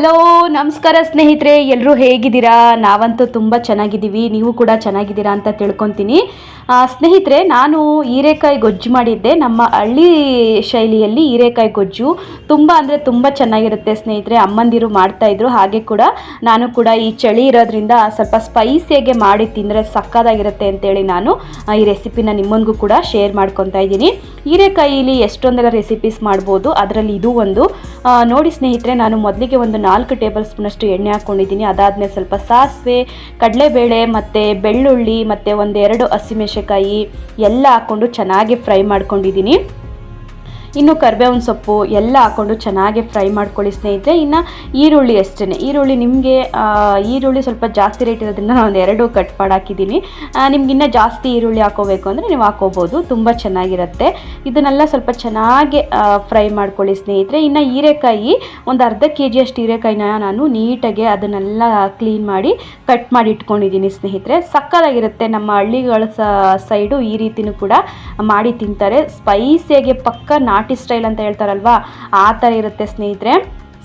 Hello, ನಮಸ್ಕಾರ ಸ್ನೇಹಿತರೆ ಎಲ್ಲರೂ ಹೇಗಿದ್ದೀರಾ? ನಾವಂತೂ ತುಂಬ ಚೆನ್ನಾಗಿದ್ದೀವಿ, ನೀವು ಕೂಡ ಚೆನ್ನಾಗಿದ್ದೀರಾ ಅಂತ ತಿಳ್ಕೊತೀನಿ. ಸ್ನೇಹಿತರೆ, ನಾನು ಹೀರೆಕಾಯಿ ಗೊಜ್ಜು ಮಾಡಿದ್ದೆ. ನಮ್ಮ ಹಳ್ಳಿ ಶೈಲಿಯಲ್ಲಿ ಹೀರೆಕಾಯಿ ಗೊಜ್ಜು ತುಂಬ ಅಂದರೆ ತುಂಬ ಚೆನ್ನಾಗಿರುತ್ತೆ ಸ್ನೇಹಿತರೆ. ಅಮ್ಮಂದಿರು ಮಾಡ್ತಾಯಿದ್ರು ಹಾಗೆ ಕೂಡ ನಾನು ಕೂಡ ಈ ಚಳಿ ಇರೋದ್ರಿಂದ ಸ್ವಲ್ಪ ಸ್ಪೈಸಿಯಾಗೆ ಮಾಡಿ ತಿಂದರೆ ಸಕ್ಕದಾಗಿರುತ್ತೆ ಅಂತೇಳಿ ನಾನು ಈ ರೆಸಿಪಿನ ನಿಮ್ಮೊಂದಿಗೂ ಕೂಡ ಶೇರ್ ಮಾಡ್ಕೊತಾ ಇದ್ದೀನಿ. ಹೀರೆಕಾಯಿಲಿ ಎಷ್ಟೊಂದೆಲ್ಲ ರೆಸಿಪೀಸ್ ಮಾಡ್ಬೋದು, ಅದರಲ್ಲಿ ಇದು ಒಂದು. ನೋಡಿ ಸ್ನೇಹಿತರೆ, ನಾನು ಮೊದಲಿಗೆ ಒಂದು ನಾಲ್ಕು ಟೇಬಲ್ ಸ್ಪೂನಷ್ಟು ಎಣ್ಣೆ ಹಾಕ್ಕೊಂಡಿದ್ದೀನಿ ಅದಾದಮೇಲೆ ಸ್ವಲ್ಪ ಸಾಸಿವೆ, ಕಡಲೆಬೇಳೆ ಮತ್ತು ಬೆಳ್ಳುಳ್ಳಿ ಮತ್ತು ಒಂದೆರಡು ಹಸಿಮೆಣಸಿಕಾಯಿ ಎಲ್ಲ ಹಾಕ್ಕೊಂಡು ಚೆನ್ನಾಗಿ ಫ್ರೈ ಮಾಡ್ಕೊಂಡಿದ್ದೀನಿ. ಇನ್ನು ಕರ್ಬೇವಿನ ಸೊಪ್ಪು ಎಲ್ಲ ಹಾಕ್ಕೊಂಡು ಚೆನ್ನಾಗಿ ಫ್ರೈ ಮಾಡ್ಕೊಳ್ಳಿ ಸ್ನೇಹಿತರೆ. ಇನ್ನು ಈರುಳ್ಳಿ ಅಷ್ಟೇ ಈರುಳ್ಳಿ ನಿಮಗೆ ಈರುಳ್ಳಿ ಸ್ವಲ್ಪ ಜಾಸ್ತಿ ರೇಟ್ ಇರೋದ್ರಿಂದ ನಾನು ಒಂದು ಎರಡು ಕಟ್ ಮಾಡಾಕಿದ್ದೀನಿ. ನಿಮ್ಗೆ ಇನ್ನೂ ಜಾಸ್ತಿ ಈರುಳ್ಳಿ ಹಾಕೋಬೇಕು ಅಂದರೆ ನೀವು ಹಾಕೋಬೋದು. ತುಂಬ ಚೆನ್ನಾಗಿರುತ್ತೆ. ಇದನ್ನೆಲ್ಲ ಸ್ವಲ್ಪ ಚೆನ್ನಾಗಿ ಫ್ರೈ ಮಾಡ್ಕೊಳ್ಳಿ ಸ್ನೇಹಿತರೆ. ಇನ್ನು ಹೀರೆಕಾಯಿ, ಒಂದು ಅರ್ಧ ಕೆ ಜಿಯಷ್ಟು ಹೀರೆಕಾಯಿನ ನಾನು ನೀಟಾಗಿ ಅದನ್ನೆಲ್ಲ ಕ್ಲೀನ್ ಮಾಡಿ ಕಟ್ ಮಾಡಿ ಇಟ್ಕೊಂಡಿದ್ದೀನಿ ಸ್ನೇಹಿತರೆ. ಸಕ್ಕತ್ತಾಗಿರುತ್ತೆ. ನಮ್ಮ ಹಳ್ಳಿಗಳ ಸೈಡು ಈ ರೀತಿಯೂ ಕೂಡ ಮಾಡಿ ತಿಂತಾರೆ. ಸ್ಪೈಸಿಯಾಗಿ ಪಕ್ಕ ನಾಟಿ ಸ್ಟೈಲ್ ಅಂತ ಹೇಳ್ತಾರಲ್ವಾ? ಆ ಥರ ಇರುತ್ತೆ ಸ್ನೇಹಿತರೆ.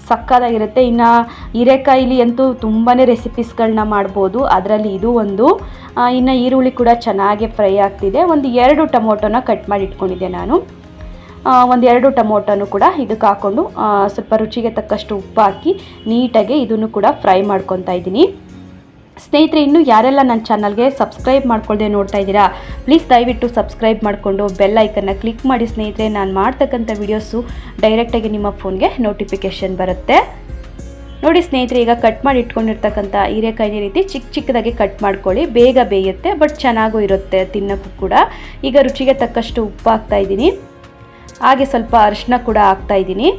ಸಕ್ಕದಾಗಿರುತ್ತೆ ಇನ್ನು ಹೀರೆಕಾಯಿಲಿ ಅಂತೂ ತುಂಬಾ ರೆಸಿಪೀಸ್ಗಳನ್ನ ಮಾಡ್ಬೋದು. ಅದರಲ್ಲಿ ಇದು ಒಂದು. ಇನ್ನು ಈರುಳ್ಳಿ ಕೂಡ ಚೆನ್ನಾಗಿ ಫ್ರೈ ಆಗ್ತಿದೆ. ಒಂದು ಎರಡು ಟೊಮೊಟೊನ ಕಟ್ ಮಾಡಿ ಇಟ್ಕೊಂಡಿದ್ದೆ ನಾನು. ಒಂದು ಎರಡು ಟೊಮೊಟೊನು ಕೂಡ ಇದಕ್ಕೆ ಹಾಕ್ಕೊಂಡು ಸ್ವಲ್ಪ ರುಚಿಗೆ ತಕ್ಕಷ್ಟು ಉಪ್ಪು ಹಾಕಿ ನೀಟಾಗಿ ಇದನ್ನು ಕೂಡ ಫ್ರೈ ಮಾಡ್ಕೊತಾ ಇದ್ದೀನಿ. ಸ್ನೇಹಿತರೆ, ಇನ್ನೂ ಯಾರೆಲ್ಲ ನನ್ನ ಚಾನಲ್ಗೆ ಸಬ್ಸ್ಕ್ರೈಬ್ ಮಾಡ್ಕೊಳ್ದೆ ನೋಡ್ತಾ ಇದ್ದೀರಾ ಪ್ಲೀಸ್ ದಯವಿಟ್ಟು ಸಬ್ಸ್ಕ್ರೈಬ್ ಮಾಡಿಕೊಂಡು ಬೆಲ್ ಐಕನ್ನ ಕ್ಲಿಕ್ ಮಾಡಿ ಸ್ನೇಹಿತರೆ, ನಾನು ಮಾಡ್ತಕ್ಕಂಥ ವೀಡಿಯೋಸು ಡೈರೆಕ್ಟಾಗಿ ನಿಮ್ಮ ಫೋನ್ಗೆ ನೋಟಿಫಿಕೇಷನ್ ಬರುತ್ತೆ. ನೋಡಿ ಸ್ನೇಹಿತರೆ, ಈಗ ಕಟ್ ಮಾಡಿ ಇಟ್ಕೊಂಡಿರ್ತಕ್ಕಂಥ ಹೀರೆಕಾಯಿನ ರೀತಿ ಚಿಕ್ಕ ಚಿಕ್ಕದಾಗಿ ಕಟ್ ಮಾಡ್ಕೊಳ್ಳಿ, ಬೇಗ ಬೇಯುತ್ತೆ ಬಟ್ ಚೆನ್ನಾಗೂ ಇರುತ್ತೆ ತಿನ್ನೋಕ್ಕೂ ಕೂಡ. ಈಗ ರುಚಿಗೆ ತಕ್ಕಷ್ಟು ಉಪ್ಪು ಹಾಕ್ತಾ ಇದ್ದೀನಿ. ಹಾಗೆ ಸ್ವಲ್ಪ ಅರಿಶಿನ ಕೂಡ ಹಾಕ್ತಾ ಇದ್ದೀನಿ.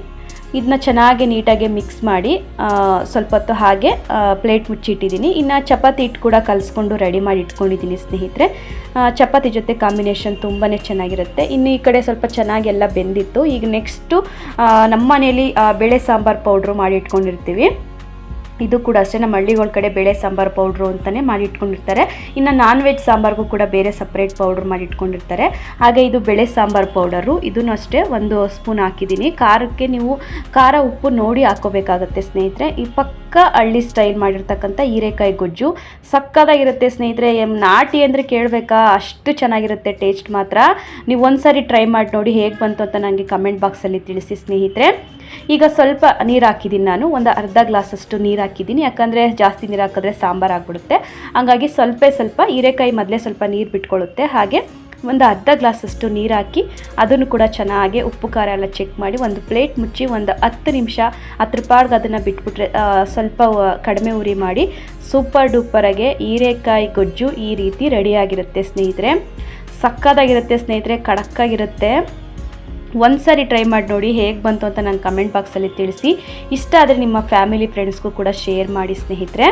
ಇದನ್ನ ಚೆನ್ನಾಗಿ ನೀಟಾಗಿ ಮಿಕ್ಸ್ ಮಾಡಿ ಸ್ವಲ್ಪ ಹೊತ್ತು ಹಾಗೆ ಪ್ಲೇಟ್ ಮುಚ್ಚಿಟ್ಟಿದ್ದೀನಿ. ಇನ್ನು ಚಪಾತಿ ಹಿಟ್ಟು ಕೂಡ ಕಲಿಸ್ಕೊಂಡು ರೆಡಿ ಮಾಡಿ ಇಟ್ಕೊಂಡಿದ್ದೀನಿ ಸ್ನೇಹಿತರೆ. ಚಪಾತಿ ಜೊತೆ ಕಾಂಬಿನೇಷನ್ ತುಂಬಾ ಚೆನ್ನಾಗಿರುತ್ತೆ. ಇನ್ನು ಈ ಕಡೆ ಸ್ವಲ್ಪ ಚೆನ್ನಾಗಿ ಎಲ್ಲ ಬೆಂದಿತ್ತು. ಈಗ ನೆಕ್ಸ್ಟು ನಮ್ಮ ಮನೇಲಿ ಬೇಳೆ ಸಾಂಬಾರು ಪೌಡ್ರು ಮಾಡಿ ಇಟ್ಕೊಂಡಿರ್ತೀವಿ. ಇದು ಕೂಡ ಅಷ್ಟೇ, ನಮ್ಮ ಹಳ್ಳಿಗಳ ಕಡೆ ಬೇಳೆ ಸಾಂಬಾರು ಪೌಡ್ರು ಅಂತಲೇ ಮಾಡಿ ಇಟ್ಕೊಂಡಿರ್ತಾರೆ ಇನ್ನು ನಾನ್ ವೆಜ್ ಸಾಂಬಾರಿಗೂ ಕೂಡ ಬೇರೆ ಸಪ್ರೇಟ್ ಪೌಡ್ರ್ ಮಾಡಿ ಇಟ್ಕೊಂಡಿರ್ತಾರೆ ಹಾಗೆ ಇದು ಬೇಳೆ ಸಾಂಬಾರು ಪೌಡರು. ಇದನ್ನು ಅಷ್ಟೇ ಒಂದು ಸ್ಪೂನ್ ಹಾಕಿದ್ದೀನಿ. ಖಾರಕ್ಕೆ ನೀವು ಖಾರ, ಉಪ್ಪು ನೋಡಿ ಹಾಕೋಬೇಕಾಗತ್ತೆ ಸ್ನೇಹಿತರೆ. ಈ ಪಕ್ಕ ಹಳ್ಳಿ ಸ್ಟೈಲ್ ಮಾಡಿರ್ತಕ್ಕಂಥ ಹೀರೆಕಾಯಿ ಗೊಜ್ಜು. ಸಕ್ಕದಾಗಿರುತ್ತೆ ಸ್ನೇಹಿತರೆ. ನಾಟಿ ಅಂದರೆ ಕೇಳಬೇಕಾ? ಅಷ್ಟು ಚೆನ್ನಾಗಿರುತ್ತೆ ಟೇಸ್ಟ್ ಮಾತ್ರ. ನೀವು ಒಂದ್ಸರಿ ಟ್ರೈ ಮಾಡಿ ನೋಡಿ ಹೇಗೆ ಬಂತು ಅಂತ ನನಗೆ ಕಮೆಂಟ್ ಬಾಕ್ಸಲ್ಲಿ ತಿಳಿಸಿ ಸ್ನೇಹಿತರೆ. ಈಗ ಸ್ವಲ್ಪ ನೀರು ಹಾಕಿದ್ದೀನಿ ನಾನು, ಒಂದು ಅರ್ಧ ಗ್ಲಾಸಷ್ಟು ನೀರು ಹಾಕಿದ್ದೀನಿ ಯಾಕಂದರೆ ಜಾಸ್ತಿ ನೀರು ಹಾಕಿದ್ರೆ ಸಾಂಬಾರು ಆಗಿಬಿಡುತ್ತೆ. ಹಂಗಾಗಿ ಸ್ವಲ್ಪ ಸ್ವಲ್ಪ ಹೀರೆಕಾಯಿ ಮೊದಲೇ ಸ್ವಲ್ಪ ನೀರು ಬಿಟ್ಕೊಳ್ಳುತ್ತೆ ಹಾಗೆ ಒಂದು ಅರ್ಧ ಗ್ಲಾಸಷ್ಟು ನೀರು ಹಾಕಿ ಅದನ್ನು ಕೂಡ ಚೆನ್ನಾಗಿ ಉಪ್ಪು, ಖಾರ ಎಲ್ಲ ಚೆಕ್ ಮಾಡಿ ಒಂದು ಪ್ಲೇಟ್ ಮುಚ್ಚಿ ಒಂದು ಹತ್ತು ನಿಮಿಷ ಹತ್ತು ಪಾಡ್ಗೆ ಅದನ್ನು ಬಿಟ್ಬಿಟ್ರೆ ಸ್ವಲ್ಪ ಕಡಿಮೆ ಉರಿ ಮಾಡಿ ಸೂಪರ್ ಡೂಪರಾಗೆ ಹೀರೆಕಾಯಿ ಗೊಜ್ಜು ಈ ರೀತಿ ರೆಡಿಯಾಗಿರುತ್ತೆ ಸ್ನೇಹಿತರೆ. ಸಕ್ಕದಾಗಿರುತ್ತೆ ಸ್ನೇಹಿತರೆ, ಕಡಕ್ಕಾಗಿರುತ್ತೆ. ಒಂದು ಸಾರಿ ಟ್ರೈ ಮಾಡಿ ನೋಡಿ ಹೇಗೆ ಬಂತು ಅಂತ ನನ್ನ ಕಮೆಂಟ್ ಬಾಕ್ಸಲ್ಲಿ ತಿಳಿಸಿ. ಇಷ್ಟ ಆದರೆ ನಿಮ್ಮ ಫ್ಯಾಮಿಲಿ ಫ್ರೆಂಡ್ಸ್ಗೂ ಕೂಡ ಶೇರ್ ಮಾಡಿ ಸ್ನೇಹಿತರೆ.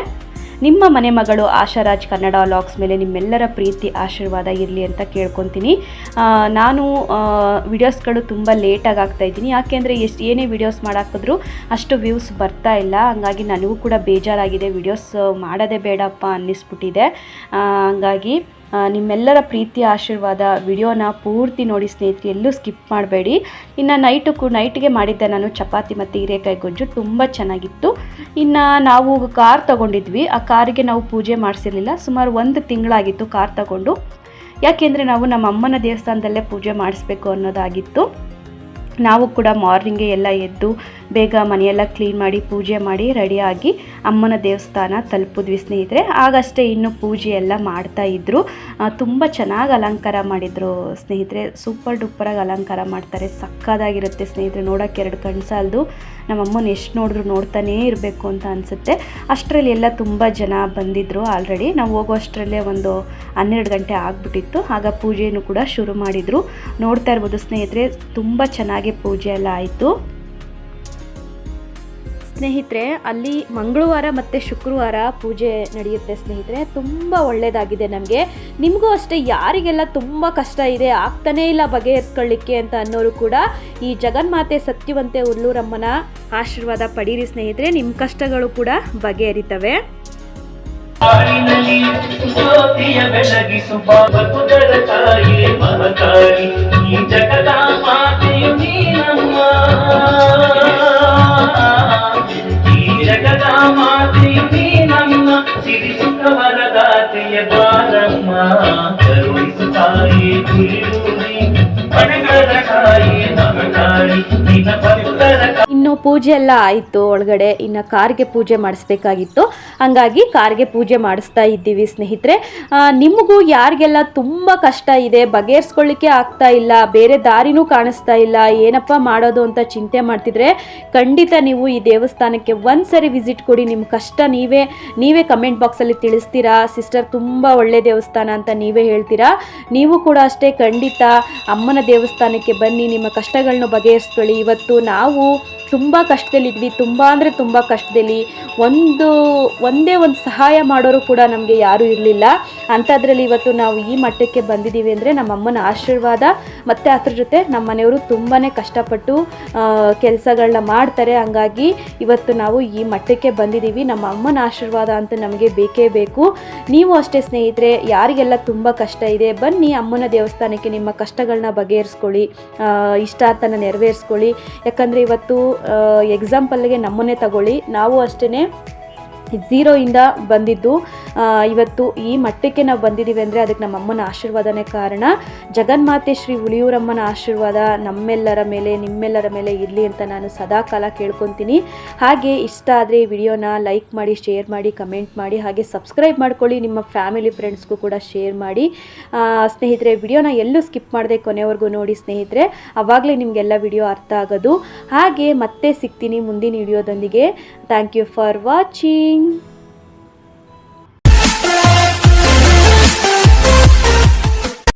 ನಿಮ್ಮ ಮನೆ ಮಗಳು ಆಶಾರಾಜ್ ಕನ್ನಡ ವ್ಲಾಗ್ಸ್ ಮೇಲೆ ನಿಮ್ಮೆಲ್ಲರ ಪ್ರೀತಿ, ಆಶೀರ್ವಾದ ಇರಲಿ ಅಂತ ಕೇಳ್ಕೊತೀನಿ. ನಾನು ವಿಡಿಯೋಸ್ಗಳು ತುಂಬ ಲೇಟಾಗಿ ಆಗ್ತಾ ಇದ್ದೀನಿ. ಯಾಕೆಂದರೆ ಎಷ್ಟು ಏನೇ ವಿಡಿಯೋಸ್ ಮಾಡಾಕಿದ್ರು ಅಷ್ಟು ವ್ಯೂಸ್ ಬರ್ತಾ ಇಲ್ಲ. ಹಂಗಾಗಿ ನನಗೂ ಕೂಡ ಬೇಜಾರಾಗಿದೆ. ವಿಡಿಯೋಸ್ ಮಾಡೋದೇ ಬೇಡಪ್ಪ ಅನ್ನಿಸ್ಬಿಟ್ಟಿದೆ. ಹಂಗಾಗಿ ನಿಮ್ಮೆಲ್ಲರ ಪ್ರೀತಿ ಆಶೀರ್ವಾದ ವಿಡಿಯೋನ ಪೂರ್ತಿ ನೋಡಿ ಸ್ನೇಹಿತರೆ, ಎಲ್ಲೂ ಸ್ಕಿಪ್ ಮಾಡಬೇಡಿ. ಇನ್ನು ನೈಟು ಕು ನೈಟಿಗೆ ಮಾಡಿದ್ದೆ ನಾನು ಚಪಾತಿ ಮತ್ತು ಹೀರೆಕಾಯಿ ಗೊಜ್ಜು ತುಂಬ ಚೆನ್ನಾಗಿತ್ತು. ಇನ್ನು ನಾವು ಕಾರ್ ತಗೊಂಡಿದ್ವಿ. ಆ ಕಾರಿಗೆ ನಾವು ಪೂಜೆ ಮಾಡಿಸಿರಲಿಲ್ಲ. ಸುಮಾರು ಒಂದು ತಿಂಗಳಾಗಿತ್ತು ಕಾರ್ ತಗೊಂಡು. ಯಾಕೆಂದರೆ ನಾವು ನಮ್ಮ ಅಮ್ಮನ ದೇವಸ್ಥಾನದಲ್ಲೇ ಪೂಜೆ ಮಾಡಿಸ್ಬೇಕು ಅನ್ನೋದಾಗಿತ್ತು. ನಾವು ಕೂಡ ಮಾರ್ನಿಂಗೇ ಎಲ್ಲ ಎದ್ದು ಬೇಗ ಮನೆಯೆಲ್ಲ ಕ್ಲೀನ್ ಮಾಡಿ ಪೂಜೆ ಮಾಡಿ ರೆಡಿಯಾಗಿ ಅಮ್ಮನ ದೇವಸ್ಥಾನ ತಲುಪಿದ್ವಿ ಸ್ನೇಹಿತರೆ. ಆಗಷ್ಟೇ ಇನ್ನು ಪೂಜೆ ಎಲ್ಲ ಮಾಡ್ತಾ ಇದ್ದರು ತುಂಬ ಚೆನ್ನಾಗಿ ಅಲಂಕಾರ ಮಾಡಿದರು ಸ್ನೇಹಿತರೆ. ಸೂಪರ್ ಡೂಪರಾಗಿ ಅಲಂಕಾರ ಮಾಡ್ತಾರೆ. ಸಕ್ಕದಾಗಿರುತ್ತೆ ಸ್ನೇಹಿತರೆ. ನೋಡೋಕ್ಕೆ ಎರಡು ಕಣ್ಣು ಸಾಲದು. ನಮ್ಮಮ್ಮನ ಎಷ್ಟು ನೋಡಿದ್ರು ನೋಡ್ತಾನೇ ಇರಬೇಕು ಅಂತ ಅನಿಸುತ್ತೆ. ಅಷ್ಟರಲ್ಲಿ ಎಲ್ಲ ತುಂಬ ಜನ ಬಂದಿದ್ದರು ಆಲ್ರೆಡಿ ನಾವು ಹೋಗೋ ಅಷ್ಟರಲ್ಲೇ ಒಂದು ಹನ್ನೆರಡು ಗಂಟೆ ಆಗಿಬಿಟ್ಟಿತ್ತು. ಆಗ ಪೂಜೆಯನ್ನು ಕೂಡ ಶುರು ಮಾಡಿದರು. ನೋಡ್ತಾ ಇರ್ಬೋದು ಸ್ನೇಹಿತರೆ, ತುಂಬ ಚೆನ್ನಾಗಿ ಪೂಜೆ ಎಲ್ಲ ಆಯಿತು. ಸ್ನೇಹಿತರೆ, ಅಲ್ಲಿ ಮಂಗಳವಾರ ಮತ್ತು ಶುಕ್ರವಾರ ಪೂಜೆ ನಡೆಯುತ್ತೆ ಸ್ನೇಹಿತರೆ. ತುಂಬ ಒಳ್ಳೆಯದಾಗಿದೆ ನಮಗೆ. ನಿಮಗೂ ಅಷ್ಟೇ, ಯಾರಿಗೆಲ್ಲ ತುಂಬ ಕಷ್ಟ ಇದೆ, ಆಗ್ತಾನೇ ಇಲ್ಲ ಬಗೆಹರಿಸ್ಕೊಳ್ಳಿಕ್ಕೆ ಅಂತ ಅನ್ನೋರು ಕೂಡ ಈ ಜಗನ್ಮಾತೆ ಸತ್ಯವಂತೆ ಉಲ್ಲೂರಮ್ಮನ ಆಶೀರ್ವಾದ ಪಡೀರಿ ಸ್ನೇಹಿತರೆ. ನಿಮ್ಮ ಕಷ್ಟಗಳು ಕೂಡ ಬಗೆಹರಿತವೆ. ಹಾಡಿನಲ್ಲಿ భారమ్మ కరుణిస్తాయి. తిరుగు ಪೂಜೆ ಎಲ್ಲ ಆಯಿತು ಒಳಗಡೆ, ಇನ್ನು ಕಾರ್ಗೆ ಪೂಜೆ ಮಾಡಿಸ್ಬೇಕಾಗಿತ್ತು. ಹಾಗಾಗಿ ಕಾರ್ಗೆ ಪೂಜೆ ಮಾಡಿಸ್ತಾ ಇದ್ದೀವಿ ಸ್ನೇಹಿತರೆ. ನಿಮಗೂ ಯಾರಿಗೆಲ್ಲ ತುಂಬ ಕಷ್ಟ ಇದೆ, ಬಗೆಹರಿಸ್ಕೊಳ್ಳಿಕ್ಕೆ ಆಗ್ತಾ ಇಲ್ಲ, ಬೇರೆ ದಾರಿನೂ ಕಾಣಿಸ್ತಾ ಇಲ್ಲ, ಏನಪ್ಪ ಮಾಡೋದು ಅಂತ ಚಿಂತೆ ಮಾಡ್ತಿದ್ರೆ ಖಂಡಿತ ನೀವು ಈ ದೇವಸ್ಥಾನಕ್ಕೆ ಒಂದು ಸರಿ ವಿಸಿಟ್ ಕೊಡಿ ನಿಮ್ಮ ಕಷ್ಟ ನೀವೇ ನೀವೇ ಕಮೆಂಟ್ ಬಾಕ್ಸಲ್ಲಿ ತಿಳಿಸ್ತೀರಾ, ಸಿಸ್ಟರ್ ತುಂಬ ಒಳ್ಳೆ ದೇವಸ್ಥಾನ ಅಂತ ನೀವೇ ಹೇಳ್ತೀರಾ. ನೀವು ಕೂಡ ಅಷ್ಟೇ ಖಂಡಿತ ಅಮ್ಮನ ದೇವಸ್ಥಾನಕ್ಕೆ ಬನ್ನಿ, ನಿಮ್ಮ ಕಷ್ಟಗಳನ್ನ ಬಗೆಹರಿಸ್ಕೊಳ್ಳಿ. ಇವತ್ತು ನಾವು ತುಂಬ ಕಷ್ಟದಲ್ಲಿದ್ವಿ. ತುಂಬ ಅಂದರೆ ತುಂಬ ಕಷ್ಟದಲ್ಲಿ ಒಂದು, ಒಂದೇ ಒಂದು ಸಹಾಯ ಮಾಡೋರು ಕೂಡ ನಮಗೆ ಯಾರೂ ಇರಲಿಲ್ಲ. ಅಂಥದ್ರಲ್ಲಿ ಇವತ್ತು ನಾವು ಈ ಮಟ್ಟಕ್ಕೆ ಬಂದಿದ್ದೀವಿ ಅಂದರೆ ನಮ್ಮ ಅಮ್ಮನ ಆಶೀರ್ವಾದ. ಮತ್ತು ಅದ್ರ ಜೊತೆ ನಮ್ಮ ಮನೆಯವರು ತುಂಬಾ ಕಷ್ಟಪಟ್ಟು ಕೆಲಸಗಳನ್ನ ಮಾಡ್ತಾರೆ. ಹಂಗಾಗಿ ಇವತ್ತು ನಾವು ಈ ಮಟ್ಟಕ್ಕೆ ಬಂದಿದ್ದೀವಿ. ನಮ್ಮ ಅಮ್ಮನ ಆಶೀರ್ವಾದ ಅಂತ ನಮಗೆ ಬೇಕೇ ಬೇಕು. ನೀವು ಅಷ್ಟೇ ಸ್ನೇಹಿತರೆ, ಯಾರಿಗೆಲ್ಲ ತುಂಬ ಕಷ್ಟ ಇದೆ, ಬನ್ನಿ ಅಮ್ಮನ ದೇವಸ್ಥಾನಕ್ಕೆ ನಿಮ್ಮ ಕಷ್ಟಗಳನ್ನ ಬಗೆಹರಿಸ್ಕೊಳ್ಳಿ. ಇಷ್ಟಾರ್ಥನ ನೆರವೇರಿಸ್ಕೊಳ್ಳಿ. ಯಾಕಂದರೆ ಇವತ್ತು ಎಕ್ಸಾಂಪಲ್ಗೆ ನಮ್ಮನ್ನೇ ತಗೊಳ್ಳಿ. ನಾವು ಅಷ್ಟೇ ಝೀರೋಯಿಂದ ಬಂದಿದ್ದು. ಇವತ್ತು ಈ ಮಟ್ಟಕ್ಕೆ ನಾವು ಬಂದಿದ್ದೀವಿ ಅಂದರೆ ಅದಕ್ಕೆ ನಮ್ಮ ಅಮ್ಮನ ಆಶೀರ್ವಾದನೇ ಕಾರಣ. ಜಗನ್ಮಾತೆ ಶ್ರೀ ಹುಲಿಯೂರಮ್ಮನ ಆಶೀರ್ವಾದ ನಮ್ಮೆಲ್ಲರ ಮೇಲೆ, ನಿಮ್ಮೆಲ್ಲರ ಮೇಲೆ ಇರಲಿ ಅಂತ ನಾನು ಸದಾ ಕಾಲ ಕೇಳ್ಕೊತೀನಿ. ಹಾಗೆ ಇಷ್ಟ ಆದರೆ ಈ ವಿಡಿಯೋನ ಲೈಕ್ ಮಾಡಿ, ಶೇರ್ ಮಾಡಿ, ಕಮೆಂಟ್ ಮಾಡಿ, ಹಾಗೆ ಸಬ್ಸ್ಕ್ರೈಬ್ ಮಾಡ್ಕೊಳ್ಳಿ, ನಿಮ್ಮ ಫ್ಯಾಮಿಲಿ ಫ್ರೆಂಡ್ಸ್ಗೂ ಕೂಡ ಶೇರ್ ಮಾಡಿ. ಸ್ನೇಹಿತರೆ, ವಿಡಿಯೋನ ಎಲ್ಲೂ ಸ್ಕಿಪ್ ಮಾಡದೆ ಕೊನೆವರೆಗೂ ನೋಡಿ ಸ್ನೇಹಿತರೆ ಆವಾಗಲೇ ನಿಮಗೆಲ್ಲ ವಿಡಿಯೋ ಅರ್ಥ ಆಗೋದು. ಹಾಗೆ ಮತ್ತೆ ಸಿಗ್ತೀನಿ ಮುಂದಿನ ವಿಡಿಯೋದೊಂದಿಗೆ. Thank you for watching.